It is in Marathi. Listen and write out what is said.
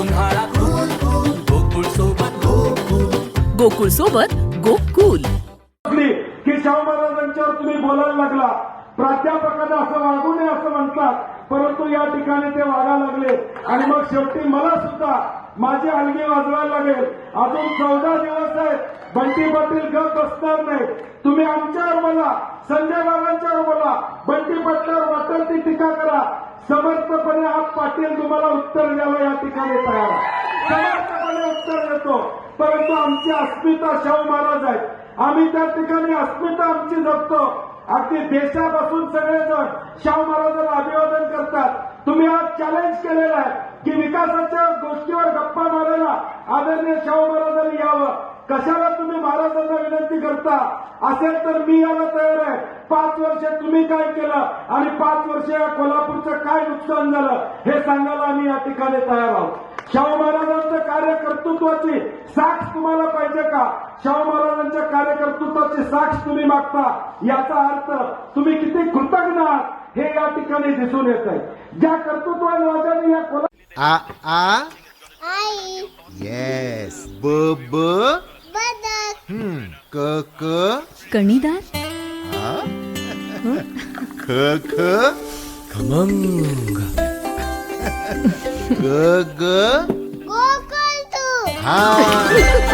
उन्हाळा कूल कूल गोकुळ सोबत गोकुल गोकुळ सोबत गोकुल. की शाहू महाराजांच्यावर तुम्ही बोलायला लागला. प्राध्यापकांना असं वागू नये असं म्हणतात. परंतु या ठिकाणी ते वागा लागले. आणि मग शेवटी मला सुद्धा माझी हलगी वाजवायला लागेल. अजून चौदा दिवस आहेत. बंटी पाटील गप बसणार नाही. तुम्ही आमच्यावर बोला. संजय बाबांच्यावर बोला. बंटी पाटलावर वाटेल ती टीका करा. समर्थपणे आज पाटील तुम्हाला उत्तर द्यावं या ठिकाणी तयार समर्थपणे उत्तर देतो. परंतु आमची अस्मिता शाहू महाराज आहेत. आम्ही त्या ठिकाणी अस्मिता आमची जपतो. अगदी देशापासून सगळेजण शाहू महाराजांना अभिवादन करतात. तुम्ही आज चॅलेंज केलेलं आहे की विकासाच्या गोष्टीवर गप्पा मारायला आदरणीय शाहू महाराजांनी यावं. कशाला तुम्ही महाराजांना विनंती करता? असेल तर मी याला तयार आहे. पाच वर्ष तुम्ही काय केलं आणि पाच वर्ष या कोल्हापूरचं काय नुकसान झालं हे सांगायला आम्ही या ठिकाणी तयार आहोत. शाहू महाराजांचं कार्य कर्तृत्वाची साक्ष तुम्हाला पाहिजे का? शाहू महाराजांच्या कार्यकर्तृत्वाची साक्ष तुम्ही मागता याचा अर्थ तुम्ही किती कृतज्ञ आहात हे या ठिकाणी दिसून येत आहे. ज्या कर्तृत्वान राजाने या कोल्हा आ आ? येस ब ब? बदक. हम्म. क क? कणीदार? आ? ख ख? खमंग. ग ग? गोकुळ तू. हा.